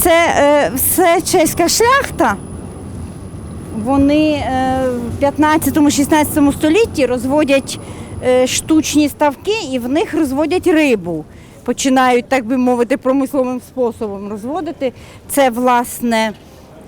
Це е, все чеська шляхта. Вони е, в 15-16 столітті розводять е, штучні ставки і в них розводять рибу. Починають, так би мовити, промисловим способом розводити. Це, власне,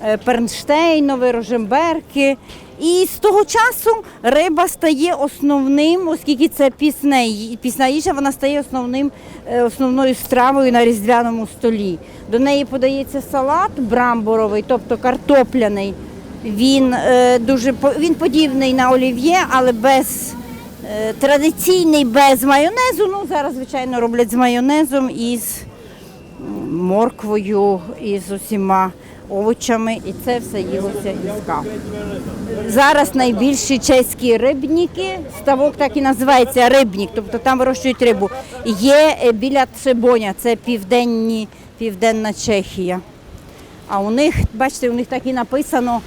е, Пернштейнове, Рожемберки. І з того часу риба стає основним, оскільки це пісна, ї- пісна їжа, вона стає основним, е, основною стравою на різдвяному столі. До неї подається салат брамборовий, тобто картопляний. Він е, дуже він подібний на олів'є, але без е, традиційний без майонезу. Ну зараз, звичайно, роблять з майонезом і з морквою, і з усіма овочами, і це все їлося із кавою. Зараз найбільші чеські рибніки, ставок так і називається рибнік, тобто там вирощують рибу. Є е, біля Требоня, це південні, південна Чехія. А у них, бачите, у них так і написано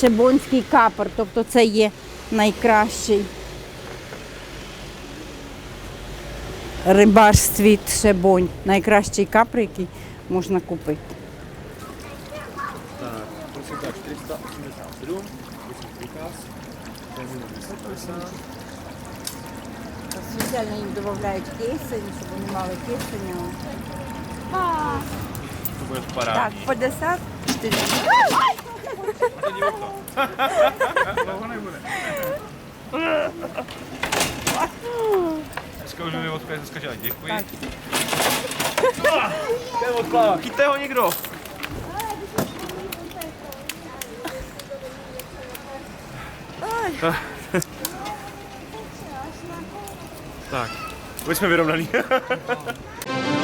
Шебонський капер, тобто це є найкращий рибарстві Шебонь, найкращий капр, який можна купити. Так, prosím tak 487, prosím prikaz, termín 1050. Спеціально їм додають кисень, щоб вони мали кисень. Так. 54. Chodí okno. Dlouho nebude. Dneska už mi dneska dělat. Děkuji. Tak. Ah, Ten odkládá. Chyťte ho někdo. Tak, už jsme vyrovnaný.